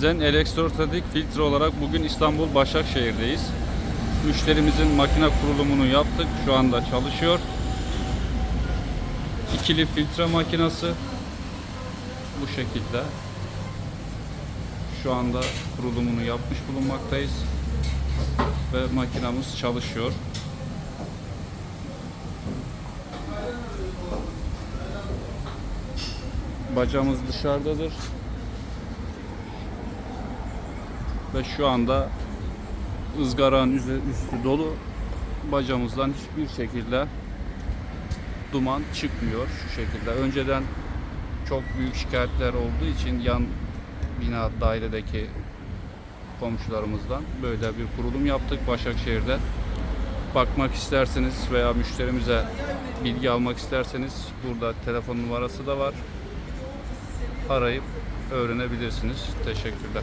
Zen Elektrostatik filtre olarak bugün İstanbul Başakşehir'deyiz. Müşterimizin makine kurulumunu yaptık. Şu anda çalışıyor. İkili filtre makinesi bu şekilde. Şu anda kurulumunu yapmış bulunmaktayız. Ve makinamız çalışıyor. Bacamız dışarıdadır. Ve şu anda ızgaranın üstü dolu. Bacamızdan hiçbir şekilde duman çıkmıyor şu şekilde. Önceden çok büyük şikayetler olduğu için yan bina dairedeki komşularımızdan böyle bir kurulum yaptık Başakşehir'de. Bakmak isterseniz veya müşterimize bilgi almak isterseniz burada telefon numarası da var. Arayıp öğrenebilirsiniz. Teşekkürler.